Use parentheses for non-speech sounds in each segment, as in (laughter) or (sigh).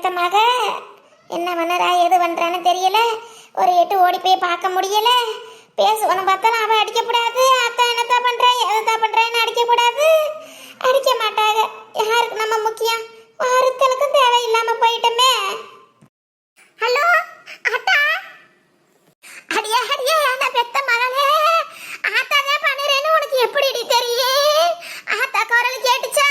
வருத்தமாக என்ன பண்ணறா எது பண்ணுறான்னு தெரியல. ஒரு எட்டு ஓடி போய் பார்க்க முடியல. பேசுவனும் பார்த்தாலும் அவள் அடிக்கக்கூடாது அத்தை என்னத்தா பண்ணுறா எதத்தா பண்ணுறான்னு அடிக்கக்கூடாது அடிக்க மாட்டாங்க யாருக்கு நம்ம முக்கியம்? வாரத்தலுக்கும் தேவை இல்லாமல் போயிட்டோமே. ஹலோ அத்தா அடியா அடியா அந்த பெத்த மகளே. ஆத்தா தான் பண்ணுறேன்னு உனக்கு எப்படி தெரியும்? ஆத்தா குரல் கேட்டுச்சா?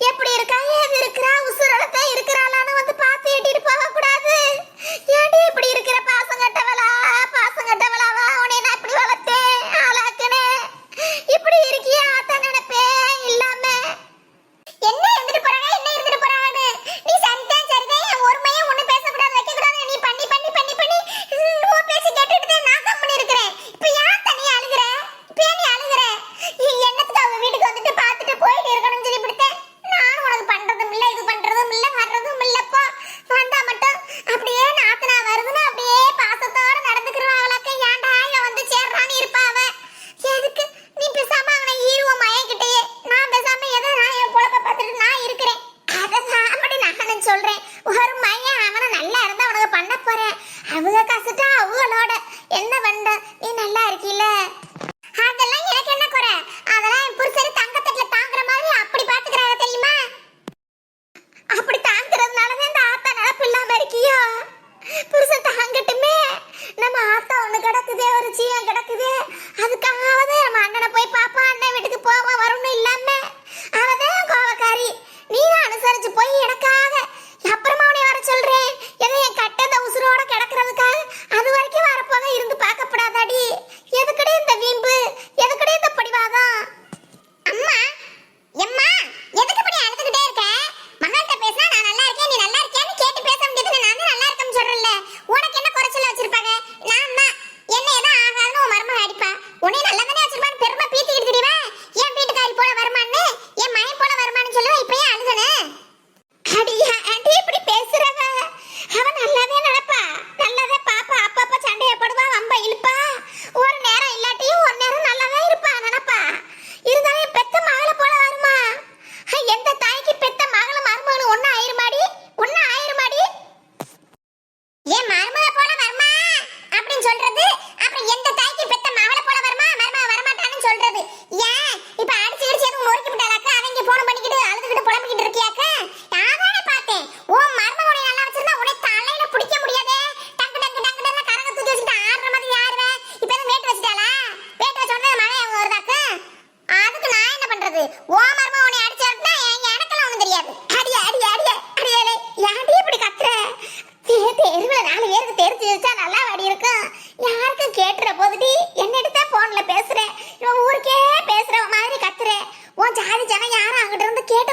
எப்படி இருக்கா? ஏது இருக்கிறா? உசுரோட தான் இருக்கிறா? என்ன வந்த? நீ நல்லா இருக்கீல அதெல்லாம் எனக்கு என்ன குறை? அதெல்லாம் என் புருஷர் தங்கத்தட்டுல தாங்குற மாதிரி அப்படி பாத்துக்கிறாங்க தெரியுமா? அப்படி தாங்குறதுனால இந்த ஆத்தா நினப்பு இல்லாம இருக்கியா? புருஷன் தாங்கட்டுமே. நம்ம ஆத்தா ஒண்ணு கிடக்குதே ஒரு சீயம் கிடக்குதே. அதுக்காகவது நம்ம அண்ணனை போய் பாப்பா அண்ணன் வீட்டுக்கு போக வரும்னு இல்லாம. அவதான் கோவக்காரி. நீ அனுசரிச்சு போய் எனக்காக. அப்புறமா உன்னை வர சொல்றேன். யாருக்கும் கேட்டுற போதுடி என்ன எடுத்தா போன்ல பேசுறேன். இவன் ஊருக்கே பேசுற மாதிரி கத்துறேன். உன் ஜாதி ஜனம் யாரும் அங்கிட்ட இருந்து கேட்டு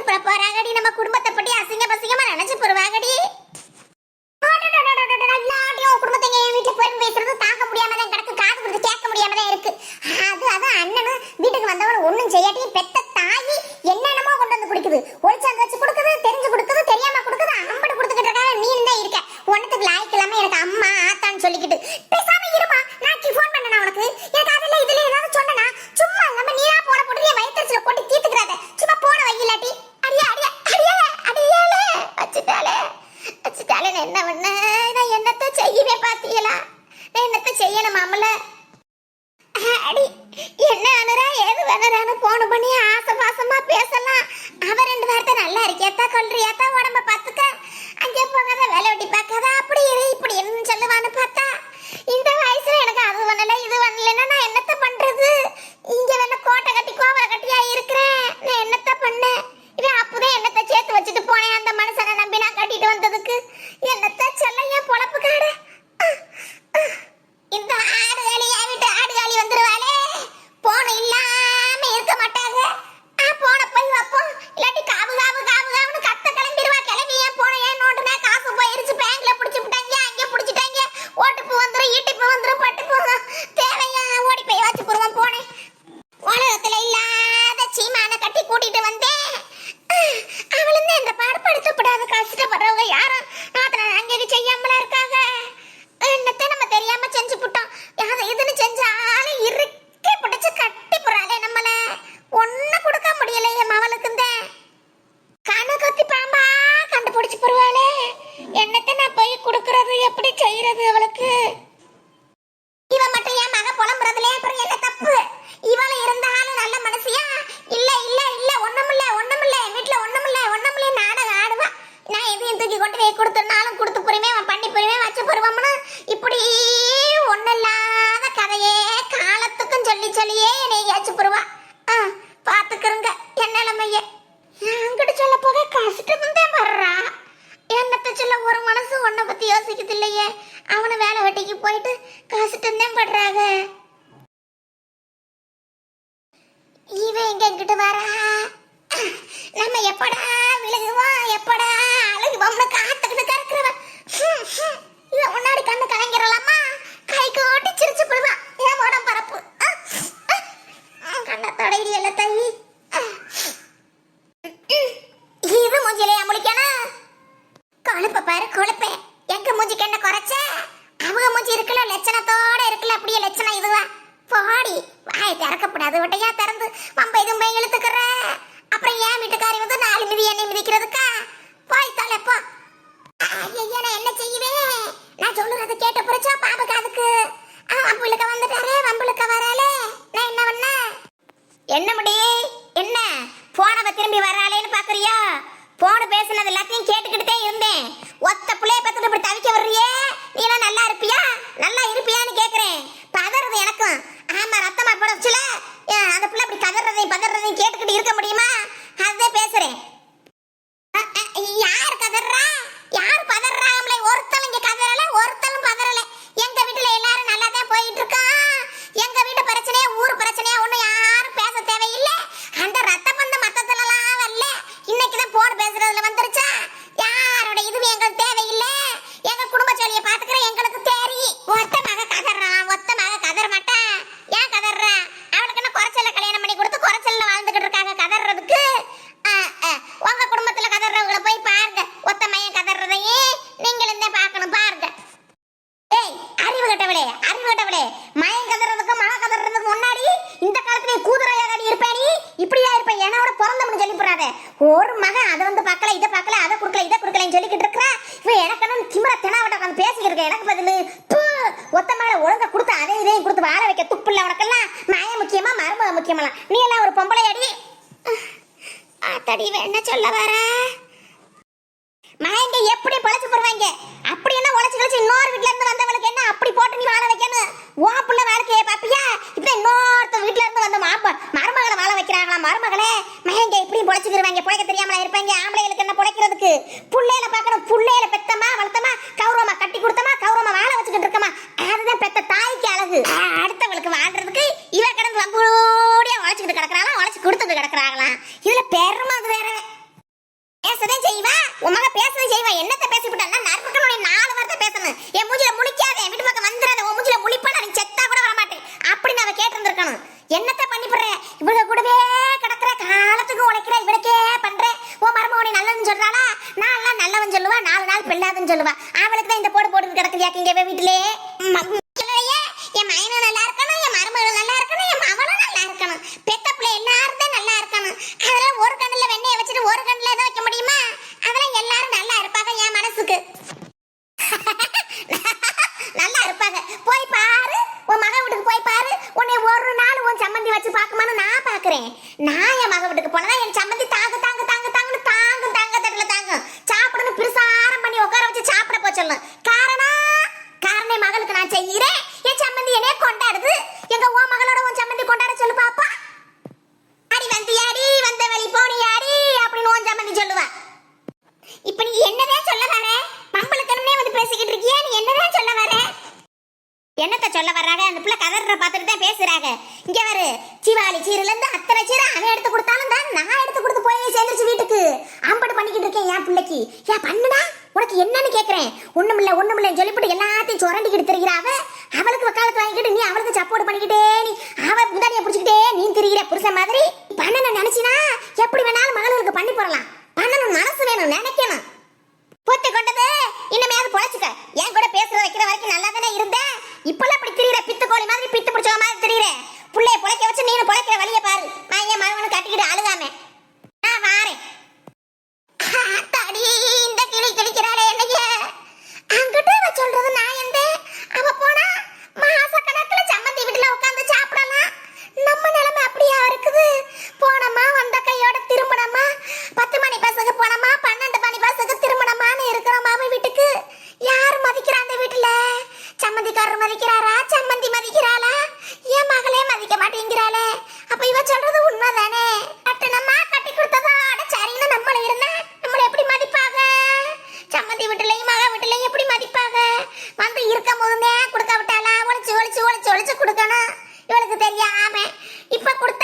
எத்த கொன்று எத்த உடம்ப பார்த்துக்க. அங்கே போகாத வேலை வெட்டி பார்க்காத. அப்படி இரு இப்படி இருன்னு சொல்லுவான்னு பார்த்து பொறுமே அவன் பண்ணி பொறுமே வச்ச பொறுவம்னு இப்படி ஒன்றும் இல்லாத கதையே காலத்துக்கும் சொல்லி சொல்லியே என்னை ஏச்சு பொறுவா ஆ பார்த்துக்கிறோங்க என்ன நிலைமையே. என்கிட்ட சொல்ல போக கஷ்டமும் தான் வர்றா. என்னத்த சொல்ல ஒரு மனசு ஒன்றை பத்தி யோசிக்கிறது இல்லையே. அவனை வேலை வெட்டிக்கு போயிட்டு கஷ்டம் தான் படுறாங்க இவன் எங்க என்கிட்ட வரா? நம்ம எப்படா திறக்கப்படாது திறந்து வம்பை தும்பை இழுத்துக்கிற? அப்புறம் ஏன் வீட்டுக்காரி வந்து நாலு மிதி என்னை மிதிக்கிறதுக்கா? போய் தொலைப்போ ஐயா நான் என்ன செய்வேன் நான் சொல்லுறத கேட்ட புரிச்சா பாபுக்கு அதுக்கு. வம்புளுக்க வந்துட்டாரே வம்புளுக்க வராளே. நான் என்ன பண்ண? என்ன முடி? என்ன? போனவ திரும்பி வராளேன்னு பாக்குறியா? போன பேசுனது எல்லாத்தையும் கேட்டுக்கிட்டே இருந்தேன். ஒத்த பிள்ளைய பத்துட்டு இப்படி தவிக்க வர்றியே? நீ எல்லாம் நல்லா இருப்பியா? நல்லா இருப்பியான்னு கேக்குறேன். பதறதையும் இருக்க முடியுமா? ஒரு மகன் அதை வந்து பார்க்கல இதை பார்க்கல அதை கொடுக்கல இதை கொடுக்கலன்னு சொல்லிக்கிட்டு இருக்கிற இவன் எனக்கு திமிர தினாவட்ட உட்காந்து பேசிக்கிட்டு இருக்க எனக்கு பதில் ஒத்த மேல ஒழுங்கா கொடுத்து அதே இதையும் கொடுத்து வாழ வைக்க துப்புல உனக்கெல்லாம். மயம் முக்கியமா மருமக முக்கியமெல்லாம். நீ எல்லாம் ஒரு பொம்பளை அடி. ஆத்தாடி என்ன சொல்ல வர? மகங்க எப்படி பழச்சு போடுவாங்க அப்படி என்ன உழைச்சு கழிச்சு இன்னொரு வீட்ல இருந்து வந்தவளுக்கு என்ன அப்படி போட்டு நீ வாழ வைக்கணும் ஓ புள்ள வாழ்க்கைய பாப்பியா இப்ப இன்னொருத்த வீட்ல இருந்து வந்த மாப்பா மருமகளை மருமகளே மகங்க இப்படியும் பொழைச்சிக்கிருவாங்க. பொழைக்க தெரியாமலா இருப்பாங்க? ஆம்பளைகளுக்கு என்ன பொழைக்கிறதுக்கு? புள்ளையில பார்க்கணும். புள்ளையில பெத்தமா வளர்த்தமா கௌரவமா கட்டி கொடுத்தமா கௌரவமா வாழ வச்சுக்கிட்டு இருக்கமா அதுதான் பெத்த தாய்க்கு அழகு. ஆ, அடுத்தவளுக்கு வாழ்றதுக்கு இவ கிடந்து வம்பூடியா உழைச்சிக்கிட்டு கிடக்குறாங்களா உழைச்சி கொடுத்துட்டு கிடக்குறாங்களாம். இதுல பெருமை அது வேற. பேசதான் செய்வா. உன் மக பேசதான் செய்வா. என்னத்தை பேசிவிட்டா நறுக்கணும் நாலு வார்த்தை பேசணும். என் மூஞ்சில முழிக்காத என் வீட்டு பக்கம் வந்துடாத உன் மூஞ்சில முழிப்பா நீ செத்தா கூட வர மாட்டேன் அப்படின்னு அவ கேட்டிருந்திருக்கணும். என்னத்தை பண்ணி போடுறேன் இவங்க கூடவே கிடக்குற காலத்துக்கு உழைக்கிற இவனுக்கே பண்றேன் உன் மருமகனை நல்லதுன்னு சொல்றாளா நான் எல்லாம் நல்லவன் சொல்லுவா நாலு நாள் பெல்லாதுன்னு சொல்லுவா. அவளுக்கு தான் இந்த போடு போட்டு கிடக்குது யாக்கு இங்கே வீட்டிலே? என் மயனும் நல்லா இருக்கணும் என் மருமகள் நல்லா இருக்கணும் என் மவனும் நல்லா இருக்கணும். பெத்த பிள்ளை எல்லாரும் நல்லா இருக்கணும். அதெல்லாம் ஒரு கண்ணில் வெண்ணையை வச்சுட்டு ஒரு கண்ணில் எதை வைக்க முடியுமா? அதெல்லாம் எல்லாரும் நல்லா இருப்பாங்க என் மனசுக்கு. (laughs) நல்லா இருப்பாங்க. போய் பாரு. உன் மக வீட்டுக்கு போய் பாரு. உன்னை ஒரு நாள் உன் சம்மந்தி வச்சு பார்க்குமான்னு நான் பார்க்குறேன். நான் என் மக வீட்டுக்கு போனதான் என் சம்மந்தி தாங்க தாங்க தாங்க தாங்கன்னு தாங்கும் தாங்க தட்டுல தாங்கும் சாப்பிடணும் பிரசாரம் பண்ணி உட்கார வச்சு சாப்பிட போ சொல்லும் காரணம் காரணம் என் மகளுக்கு நான் செய்யறேன் என் சம்மந்தி என்னைய கொண்டாடுது எங்க உன் மகளோட உன் சம்மந்தி கொண்டாட சொல்லு பாப்பா அடி வந்தியாடி வந்த வழி போனியாடி அப்படின்னு உன் சம்மந்தி சொல்லுவா இப்ப நீ என்னதான் சொல்ல வர பம்பளுக்கணும்னே வந்து பேசிக்கிட்டு இருக்கியா நீ என்னதான் சொல்ல வர என்னத்த சொல்ல வர்றாங்க அந்த பிள்ளை கதற பார்த்துட்டு தான் பேசுறாங்க இங்க வரு சிவாலி சீரில இருந்து அத்தனை சீரை அவன் எடுத்து கொடுத்தாலும் தான் நான் எடுத்து கொடுத்து போய் சேர்ந்துருச்சு வீட்டுக்கு ஆம்பட்டு பண்ணிக்கிட்டு இருக்கேன் என் பிள்ளைக்கு ஏன் பண்ணுடா உனக்கு என்னன்னு கேக்குறேன் ஒண்ணுமில்ல ஒண்ணுமில்லன்னு சொல்லிவிட்டு எல்லாத்தையும் சுரண்டிக்கிட்டு திரிகிறாவ அவளுக்கு வக்காலத்து வாங்கிக்கிட்டு நீ அவளுக்கு சப்போர்ட் பண்ணிக்கிட்டே நீ அவ முதானிய பிடிச்சிக்கிட்டே நீ திரிகிற புருஷன் மாதிரி மதிப்பாக வந்து இருக்கும் போதுமே கொடுக்க விட்டாளா? ஒழிச்சு ஒழிச்சு ஒழிச்சு ஒழிச்சு கொடுக்கணும். இவளுக்கு தெரியாம. இப்ப கொடுத்து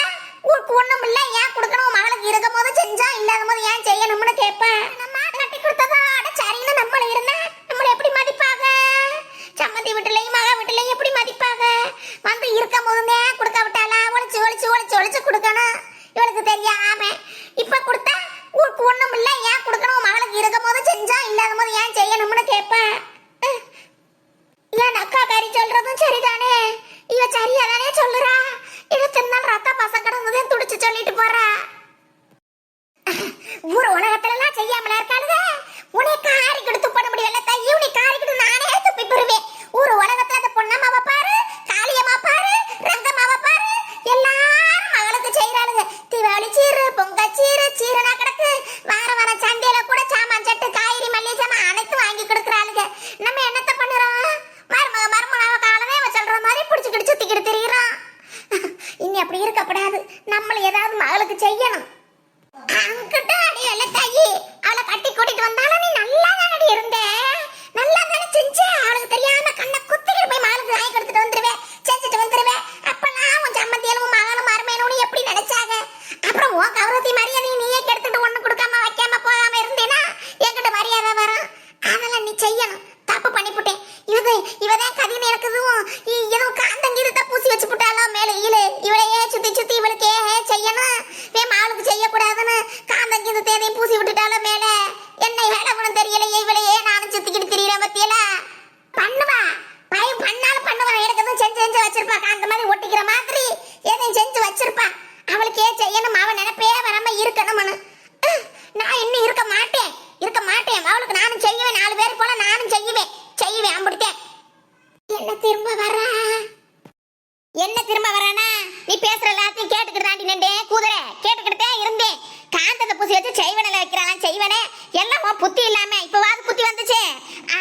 வச்சு செய்வனில் வைக்கிறான்? செய்வனே? எல்லாமோ புத்தி இல்லாம இப்பவாது புத்தி வந்துச்சு.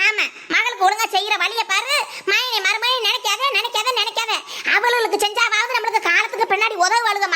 ஆமா மகளுக்கு ஒழுங்கா செய்யற வழியை பாரு. மயனி மறுமையை நினைக்காத நினைக்காத நினைக்காத. அவளுக்கு செஞ்சாவது நம்மளுக்கு காலத்துக்கு பின்னாடி உதவு அழுக